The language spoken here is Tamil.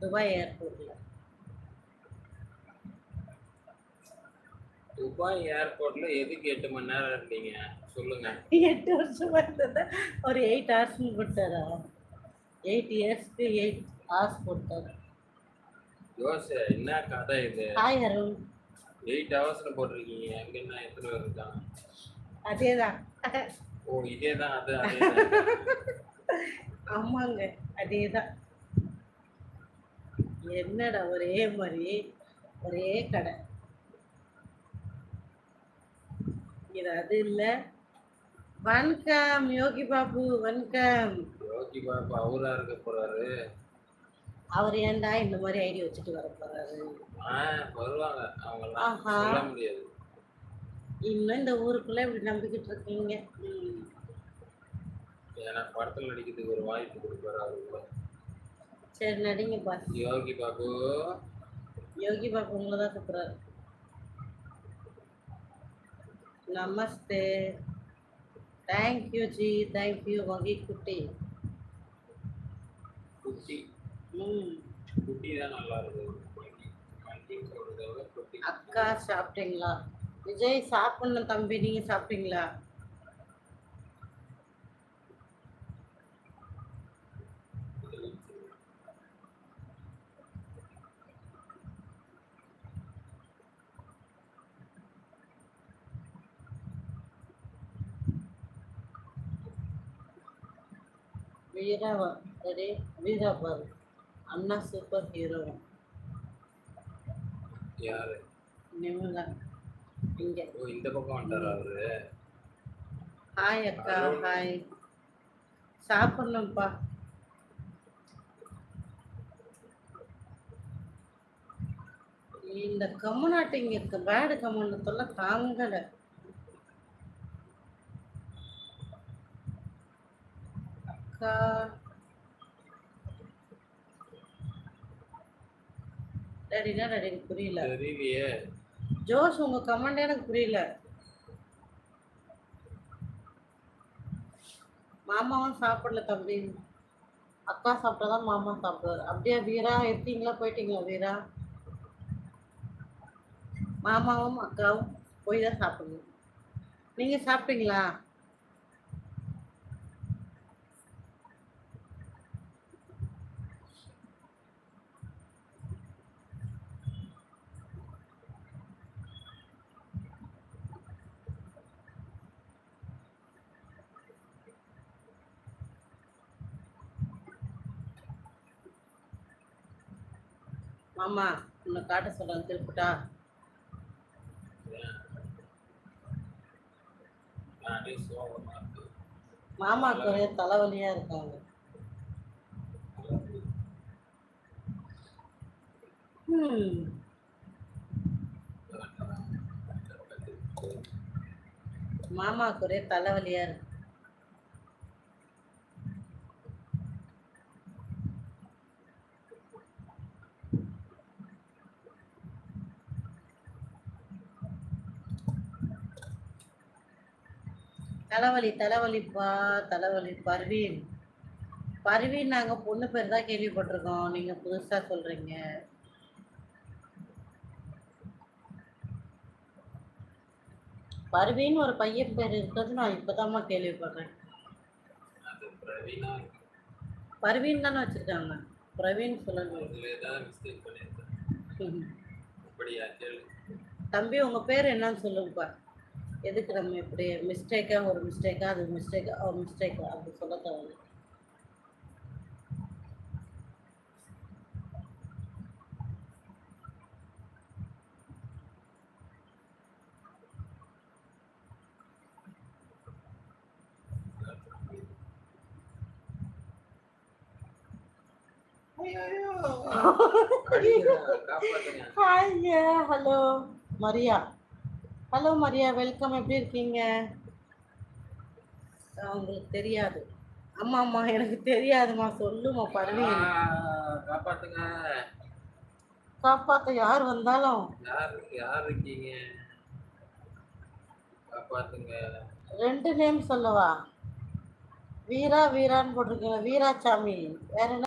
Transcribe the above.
துபாய் ஏர்போர்ட்டில் துபாய் ஏர்போர்ட்ல எதுக்கு எட்டு மணி நேரம் இருந்தீங்க? சொல்லுங்க. எட்டு வருஷமா இருந்தது. ஒரு எயிட் ஹவர்ஸ்னு கொடுத்தாரா எயிட் இயர்ஸ்க்கு எயிட் ஹவர்ஸ் கொடுத்தாரு யோச என்ன கதை இது? ஹாய் அருண் எயிட் ஹவர்ஸ்ல போட்டிருக்கீங்க. அங்க என்ன எத்தனை பேர் இருக்காங்க? அதே தான் ஓ இதே தான் அது அதே ஆமாங்க அதே தான் என்னடா ஒரே மாதிரி? ஒரே கடை. இது அது இல்லை. வணக்கம் யோகி பாபு வணக்கம். யோகி பாபா அவரா இருக்க போறாரு. அவர் ஏன்டா இந்த மாதிரி ஐடி வச்சுட்டு வர போறாரு? வருவாங்க. அவங்கெல்லாம் ஆஹா. சொல்ல முடியாது. இன்னும் இந்த ஊருக்குள்ள இப்படி நம்பிக்கிட்டு இருக்கீங்க. ஏன்னா படத்துல நடிக்கிறதுக்கு ஒரு வாய்ப்பு கொடுப்பாரு அவரு சரி நடிங்கப்பா யோகி பாபு. யோகி பாபு உங்களை தான் கூப்பிட்றாரு. நமஸ்தே. தேங்க்யூ ஜி. தேங்க்யூ வகை குட்டி. குட்டி. ம். குட்டி தான் நல்லா இருக்கு. அக்கா சாப்பிட்டீங்களா? விஜய் சாப்பிடணும் தம்பி. நீங்க சாப்பிட்டீங்களா? வீரா பாரு அண்ணா சூப்பர் ஹீரோ யாரு? நிமிலா இங்க. ஓ இந்த பக்கம் வந்துட்டாரா அவரு? ஹாய் அக்கா ஹாய் சாப்பிடணும்ப்பா. இந்த கம்முனாட்டு இங்க இருக்க பேடு கம்முனத்தெல்லாம் தாங்கல. அக்கா டேடினா டேடி எனக்கு புரியல. தெரியலையே. ஜோஷ் உங்க கமெண்ட் எனக்கு புரியல. மாமாவும் சாப்பிடல தம்பி. அக்கா சாப்பிட்டாதான் மாமா சாப்பிடுவார். அப்படியே வீரா இருக்கீங்களா? போயிட்டீங்களா வீரா? மாமாவும் அக்காவும் போய் தான் சாப்பிடணும். நீங்க சாப்பிட்டீங்களா? மாமா உன்னை காட்ட சொல்றேன் திருப்பிட்டா. மாமா ஒரே தலைவலியா இருக்காங்க. ம் மாமாவுக்கு ஒரே தலைவலியா இருக்கு. தலைவலி தலைவலிப்பா தலைவலி பர்வீன். பர்வீன் நாங்கள் பொண்ணு பேர் தான் கேள்விப்பட்டிருக்கோம். நீங்கள் புதுசாக சொல்கிறீங்க பர்வீன் ஒரு பையன் பேர் இருக்கிறது நான் இப்போதாம்மா கேள்விப்படுறேன். பிரவீனா தானே வச்சுருக்காங்க. பிரவீன் கேளு தம்பி உங்கள் பேர் என்னன்னு சொல்லுங்கப்பா. எதுக்கு நம்ம இப்படி மிஸ்டேக்கா ஒரு மிஸ்டேக்கா அது மிஸ்டேக்கா ஒரு மிஸ்டேக்கா அப்படி சொல்ல ஹாய்ங்க hello. Maria. Hello Maria welcome எப்படி இருக்கீங்க? உங்களுக்கு தெரியாது. ஆமா ஆமா எனக்கு தெரியாதும்மா. சொல்லுமா பரவீன் ஆ, காப்பாத்துங்க. காப்பாத்த யார் வந்தாலும். யார் யார் இருக்கீங்க? காப்பாத்துங்க. ரெண்டு நேம் சொல்லவா? வீரா வீரான்னு போட்டிருக்கீங்க வீராசாமி. வேற என்ன